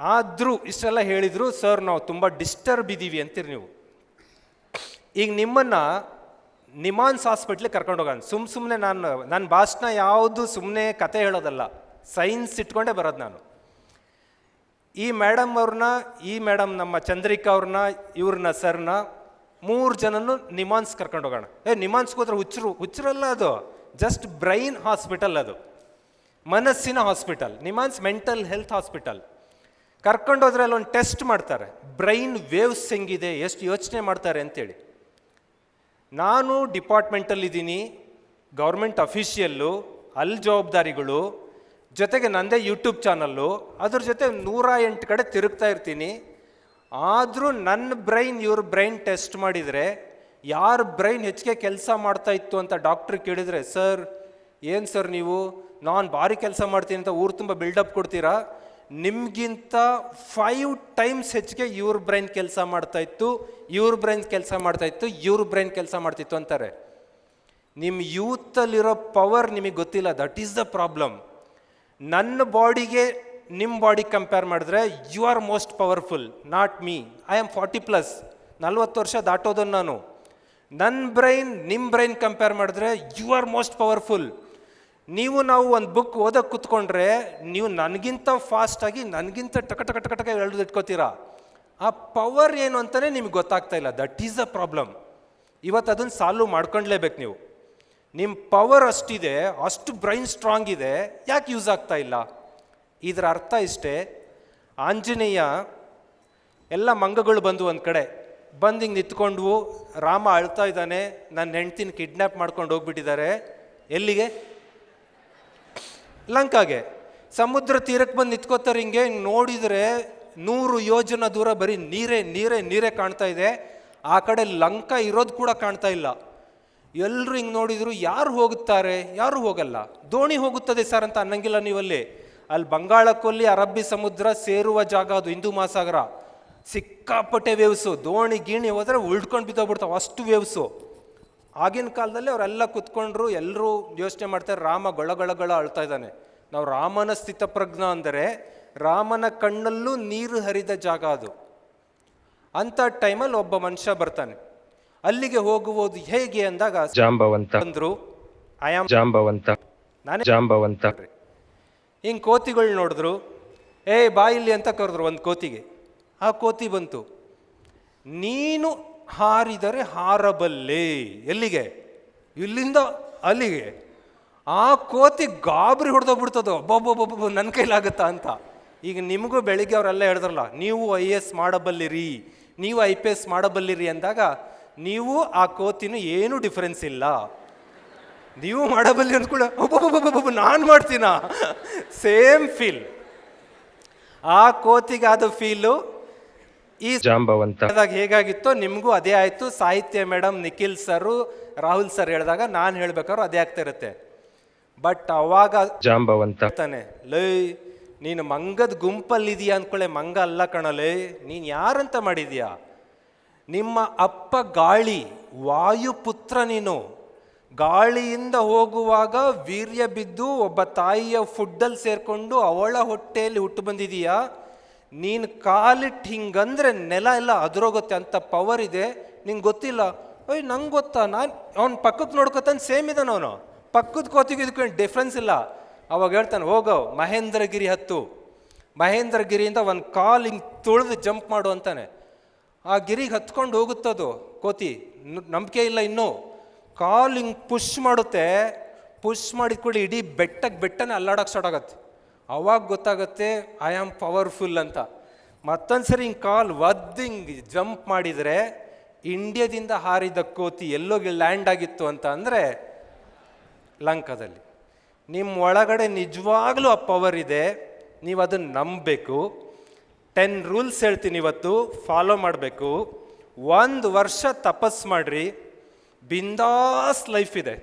ಆದರೂ ಇಷ್ಟೆಲ್ಲ ಹೇಳಿದ್ರು, ಸರ್, ನಾವು ತುಂಬ ಡಿಸ್ಟರ್ಬ್ ಇದ್ದೀವಿ ಅಂತೀರಿ ನೀವು. ಈಗ ನಿಮ್ಮನ್ನು ನಿಮಾನ್ಸ್ ಹಾಸ್ಪಿಟ್ಲಿಗೆ ಕರ್ಕೊಂಡು ಹೋಗೋಣ. ಸುಮ್ಮ ಸುಮ್ಮನೆ ನಾನು ನನ್ನ ಭಾಷಣ ಯಾವುದು ಸುಮ್ಮನೆ ಕತೆ ಹೇಳೋದಲ್ಲ, ಸೈನ್ಸ್ ಇಟ್ಕೊಂಡೇ ಬರೋದು ನಾನು. ಈ ಮೇಡಮ್ ಅವ್ರನ್ನ, ಈ ಮೇಡಮ್ ನಮ್ಮ ಚಂದ್ರಿಕಾ ಅವ್ರನ್ನ, ಇವ್ರನ್ನ ಸರ್ನ ಮೂರು ಜನನು ನಿಮಾನ್ಸ್ ಕರ್ಕೊಂಡು ಹೋಗೋಣ. ಏ, ನಿಮಾನ್ಸ್ಗೆ ಹೋದ್ರೆ ಹುಚ್ಚರು, ಹುಚ್ಚರಲ್ಲ ಅದು. ಜಸ್ಟ್ ಬ್ರೈನ್ ಹಾಸ್ಪಿಟಲ್ ಅದು. ಮನಸ್ಸಿನ hospital. NIMHANS mental health hospital. ಕರ್ಕೊಂಡೋದ್ರೆ ಒಂದು ಟೆಸ್ಟ್ ಮಾಡ್ತಾರೆ. ಬ್ರೈನ್ ವೇವ್ಸ್ ಹೆಂಗಿದೆ, ಎಷ್ಟು ಯೋಚನೆ ಮಾಡ್ತಾರೆ ಅಂತೇಳಿ. ನಾನು ಡಿಪಾರ್ಟ್ಮೆಂಟಲ್ಲಿದ್ದೀನಿ ಗೌರ್ಮೆಂಟ್ ಅಫಿಷಿಯಲ್ಲು ಅಲ್ಲಿ ಜವಾಬ್ದಾರಿಗಳು, ಜೊತೆಗೆ ನನ್ನದೇ ಯೂಟ್ಯೂಬ್ ಚಾನಲ್ಲು, ಅದ್ರ ಜೊತೆ ನೂರ ಎಂಟು ಕಡೆ ತಿರುಗ್ತಾ ಇರ್ತೀನಿ. ಆದರೂ ನನ್ನ ಬ್ರೈನ್ ಇವ್ರ ಬ್ರೈನ್ ಟೆಸ್ಟ್ ಮಾಡಿದರೆ, ಯಾರ ಬ್ರೈನ್ ಹೆಚ್ಚಿಗೆ ಕೆಲಸ ಮಾಡ್ತಾ ಇತ್ತು ಅಂತ ಡಾಕ್ಟ್ರ್ ಕೇಳಿದರೆ, ಸರ್, ಏನು ಸರ್ ನೀವು? ನಾನು ಭಾರಿ ಕೆಲಸ ಮಾಡ್ತೀನಿ ಅಂತ ಊರು ತುಂಬ ಬಿಲ್ಡಪ್ ಕೊಡ್ತೀರಾ? ನಿಮಗಿಂತ ಫೈವ್ ಟೈಮ್ಸ್ ಹೆಚ್ಚಿಗೆ ಇವ್ರ ಬ್ರೈನ್ ಕೆಲಸ ಮಾಡ್ತಾ ಇತ್ತು ಇವ್ರ ಬ್ರೈನ್ ಕೆಲಸ ಮಾಡ್ತಾ ಇತ್ತು ಇವ್ರ ಬ್ರೈನ್ ಕೆಲಸ ಮಾಡ್ತಿತ್ತು ಅಂತಾರೆ. ನಿಮ್ಮ ಯೂತಲ್ಲಿರೋ ಪವರ್ ನಿಮಗೆ ಗೊತ್ತಿಲ್ಲ ದಟ್ ಈಸ್ ದ ಪ್ರಾಬ್ಲಮ್ ನನ್ನ ಬಾಡಿಗೆ ನಿಮ್ಮ ಬಾಡಿ ಕಂಪೇರ್ ಮಾಡಿದ್ರೆ you are most powerful not me I am forty plus ನಲ್ವತ್ತು ವರ್ಷ ದಾಟೋದನ್ನು ನಾನು. ನನ್ನ ಬ್ರೈನ್ ನಿಮ್ಮ ಬ್ರೈನ್ ಕಂಪೇರ್ ಮಾಡಿದ್ರೆ ಯು ಆರ್ ಮೋಸ್ಟ್ ಪವರ್ಫುಲ್ ನೀವು ನಾವು ಒಂದು ಬುಕ್ ಓದಕ್ಕೆ ಕೂತ್ಕೊಂಡ್ರೆ ನೀವು ನನಗಿಂತ ಫಾಸ್ಟಾಗಿ ನನಗಿಂತ ಟಕ ಟಕ ಟಕ ಟಕ ಇಟ್ಕೋತೀರಾ ಆ ಪವರ್ ಏನು ಅಂತಲೇ ನಿಮ್ಗೆ ಗೊತ್ತಾಗ್ತಾ ಇಲ್ಲ. ದಟ್ ಈಸ್ ಅ ಪ್ರಾಬ್ಲಮ್ ಇವತ್ತು ಅದನ್ನು ಸಾಲ್ವ್ ಮಾಡ್ಕೊಂಡ್ಲೇಬೇಕು ನೀವು. ನಿಮ್ಮ ಪವರ್ ಅಷ್ಟಿದೆ, ಅಷ್ಟು ಬ್ರೈನ್ ಸ್ಟ್ರಾಂಗ್ ಇದೆ, ಯಾಕೆ ಯೂಸ್ ಆಗ್ತಾ ಇಲ್ಲ? ಇದರ ಅರ್ಥ ಇಷ್ಟೇ, ಆಂಜನೇಯ ಎಲ್ಲ ಮಂಗಗಳು ಬಂದು ಒಂದು ಕಡೆ. ಬಂದು ಹಿಂಗೆ ನಿಂತ್ಕೊಂಡ್ವು, ರಾಮ ಅಳ್ತಾ ಇದ್ದಾನೆ ನನ್ನ ಹೆಂಡ್ತಿನ ಕಿಡ್ನ್ಯಾಪ್ ಮಾಡ್ಕೊಂಡು ಹೋಗ್ಬಿಟ್ಟಿದ್ದಾರೆ. ಎಲ್ಲಿಗೆ? ಲಂಕಾಗೆ ಸಮುದ್ರ ತೀರಕ್ಕೆ ಬಂದು ನಿಂತ್ಕೋತಾರೆ ಹಿಂಗೆ ನೋಡಿದರೆ ನೂರು ಯೋಜನ ದೂರ ಬರೀ ನೀರೇ ನೀರೇ ನೀರೇ ಕಾಣ್ತಾ ಇದೆ. ಆ ಕಡೆ ಲಂಕಾ ಇರೋದು ಕೂಡ ಕಾಣ್ತಾ ಇಲ್ಲ. ಎಲ್ಲರೂ ಹಿಂಗೆ ನೋಡಿದ್ರು ಯಾರು ಹೋಗುತ್ತಾರೆ? ಯಾರು ಹೋಗಲ್ಲ? ದೋಣಿ ಹೋಗುತ್ತದೆ ಸರ್ ಅಂತ ಅನ್ನಂಗಿಲ್ಲ ನೀವಲ್ಲಿ. ಅಲ್ಲಿ ಬಂಗಾಳಕ್ಕೊಲ್ಲಿ ಅರಬ್ಬಿ ಸಮುದ್ರ ಸೇರುವ ಜಾಗ ಅದು ಹಿಂದೂ ಮಹಾಸಾಗರ. ಸಿಕ್ಕಾಪಟ್ಟೆ ವೇವ್ಸು ದೋಣಿ, ಗೀಣಿ ಹೋದರೆ ಉಳ್ಕೊಂಡು ಬಿದ್ದೋಗ್ಬಿಡ್ತಾವೆ. ಅಷ್ಟು ವೇವ್ಸು ಆಗಿನ ಕಾಲದಲ್ಲಿ ಅವರೆಲ್ಲ ಕುತ್ಕೊಂಡ್ರು ಎಲ್ಲರೂ ಯೋಚನೆ ಮಾಡ್ತಾರೆ ರಾಮ ಗೊಳಗೊಳಗೊಳ ಅಳ್ತಾ ಇದ್ದಾನೆ. ನಾವು ರಾಮನ ಸ್ಥಿತಪ್ರಜ್ಞ ಅಂದರೆ ರಾಮನ ಕಣ್ಣಲ್ಲೂ ನೀರು ಹರಿದ ಜಾಗ ಅದು. ಅಂಥ ಟೈಮಲ್ಲಿ ಒಬ್ಬ ಮನುಷ್ಯ ಬರ್ತಾನೆ. ಅಲ್ಲಿಗೆ ಹೋಗುವುದು ಹೇಗೆ ಅಂದಾಗ ಜಾಂಬವಂತ. ಅಂದ್ರು ಐ ಆಮ್ ಜಾಂಬವಂತ. ನಾನೇ ಜಾಂಬವಂತ. ಹಿಂಗೆ ಕೋತಿಗಳು ನೋಡಿದ್ರು ಏ ಬಾಯಿಲಿ ಇಲ್ಲಿ ಅಂತ ಕರೆದ್ರು ಒಂದು ಕೋತಿಗೆ. ಆ ಕೋತಿ ಬಂತು. ನೀನು ಹಾರಿದರೆ ಹಾರಬಲ್ಲೆ. ಎಲ್ಲಿಗೆ? ಇಲ್ಲಿಂದ ಅಲ್ಲಿಗೆ. ಆ ಕೋತಿ ಗಾಬರಿ ಹೊಡೆದೋಗ್ಬಿಡ್ತದೋ? ಒಬ್ಬೊಬ್ಬೊಬ್ಬೊಬ್ಬ ನನ್ನ ಕೈಲಾಗುತ್ತಾ ಅಂತ. ಈಗ ನಿಮಗೂ ಬೆಳಿಗ್ಗೆ ಅವರೆಲ್ಲ ಹೇಳಿದ್ರಲ್ಲ, ನೀವು ಐ ಎಸ್ ಮಾಡಬಲ್ಲಿರಿ. ನೀವು ಐ ಪಿ ಎಸ್ ಮಾಡಬಲ್ಲಿರಿ ಅಂದಾಗ, ನೀವು ಆ ಕೋತಿನೂ ಏನೂ ಡಿಫ್ರೆನ್ಸ್ ಇಲ್ಲ. ನೀವು ಮಾಡಬಲ್ಲಿ ಅಂದ್ಕೊಳ್ಳ ಒಬ್ಬೊಬ್ಬೊಬ್ಬೊಬ್ಬ ನಾನು ಮಾಡ್ತೀನ? Same feel. ಆ ಕೋತಿಗೆ ಅದು ಫೀಲು ಈ ಜಾಂಬವಂತ ಹೇಗಾಗಿತ್ತೋ ನಿಮಗೂ ಅದೇ ಆಯಿತು. Sahitya madam Nikhil sir Rahul sir ಹೇಳಿದಾಗ ನಾನು ಹೇಳ್ಬೇಕಾದ್ರೂ ಅದೇ ಆಗ್ತಾ ಇರುತ್ತೆ. ಬಟ್ ಅವಾಗ ಜಾಂಬವಂತ ತಾನೆ ಲೈ ನೀನು ಮಂಗದ ಗುಂಪಲ್ಲಿದೀಯ ಅಂದ್ಕೊಳ್ಳೆ ಮಂಗ ಅಲ್ಲ ಕಣಲೇ ನೀನು ಯಾರಂತ ಮಾಡಿದ್ಯಾ? ನಿಮ್ಮ ಅಪ್ಪ ಗಾಳಿ ವಾಯುಪುತ್ರ ನೀನು. ಗಾಳಿಯಿಂದ ಹೋಗುವಾಗ ವೀರ್ಯ ಬಿದ್ದು ಒಬ್ಬ ತಾಯಿಯ ಫುಡ್ಡಲ್ಲಿ ಸೇರಿಕೊಂಡು ಅವಳ ಹೊಟ್ಟೆಯಲ್ಲಿ ಹುಟ್ಟು ಬಂದಿದೀಯಾ? ನೀನು ಕಾಲಿಟ್ಟು ಹಿಂಗಂದ್ರೆ ನೆಲ ಎಲ್ಲ ಅದ್ರೋಗುತ್ತೆ ಅಂತ ಪವರ್ ಇದೆ. ನಿಂಗೆ ಗೊತ್ತಿಲ್ಲ? ಓಯ್ ನಂಗೆ ಗೊತ್ತಾ? ನಾನು ಅವ್ನು ಪಕ್ಕಕ್ಕೆ ನೋಡ್ಕೊತಾನೆ ಸೇಮ್ ಇದ್ದಾನೆ ಅವನು. ಪಕ್ಕದ ಕೋತಿಗೆ ಇದಕ್ಕೆ ಡಿಫ್ರೆನ್ಸ್ ಇಲ್ಲ. ಅವಾಗ ಹೇಳ್ತಾನೆ, ಹೋಗೋ, ಮಹೇಂದ್ರಗಿರಿ ಹತ್ತು. ಮಹೇಂದ್ರಗಿರಿಯಿಂದ ಒಂದು ಕಾಲು ಹಿಂಗೆ ತುಳಿದು ಜಂಪ್ ಮಾಡು ಅಂತಾನೆ. ಆ ಗಿರಿಗೆ ಹತ್ಕೊಂಡು ಹೋಗುತ್ತದು ಕೋತಿ. ನಂಬಿಕೆ ಇಲ್ಲ ಇನ್ನೂ. ಕಾಲ್ ಹಿಂಗೆ ಪುಷ್ ಮಾಡುತ್ತೆ. ಪುಷ್ ಮಾಡಿದ ಕೂಡ ಇಡೀ ಬೆಟ್ಟಕ್ಕೆ ಬೆಟ್ಟನೇ ಅಲ್ಲಾಡಕ್ಕೆ ಸ್ಟಾರ್ಟ್ ಆಗತ್ತೆ. ಅವಾಗ ಗೊತ್ತಾಗುತ್ತೆ ಐ ಆಮ್ ಪವರ್ಫುಲ್ ಅಂತ. ಮತ್ತೊಂದು ಸರಿ ಹಿಂಗೆ ಕಾಲ್ ಒದ್ದು ಹಿಂಗೆ ಜಂಪ್ ಮಾಡಿದರೆ, ಇಂಡಿಯಾದಿಂದ ಹಾರಿದ ಕೋತಿ ಎಲ್ಲೋಗಿ ಲ್ಯಾಂಡ್ ಆಗಿತ್ತು ಅಂತ ಅಂದರೆ, ಲಂಕಾದಲ್ಲಿ. ನಿಮ್ಮ ಒಳಗಡೆ ನಿಜವಾಗ್ಲೂ ಆ ಪವರ್ ಇದೆ, ನೀವು ಅದನ್ನು ನಂಬಬೇಕು. ಟೆನ್ ರೂಲ್ಸ್ ಹೇಳ್ತೀನಿ ಇವತ್ತು ಫಾಲೋ ಮಾಡಬೇಕು. ಒಂದು ವರ್ಷ ತಪಸ್ ಮಾಡಿರಿ, ಬಿಂದಾಸ್ ಲೈಫ್ ಇದೆ.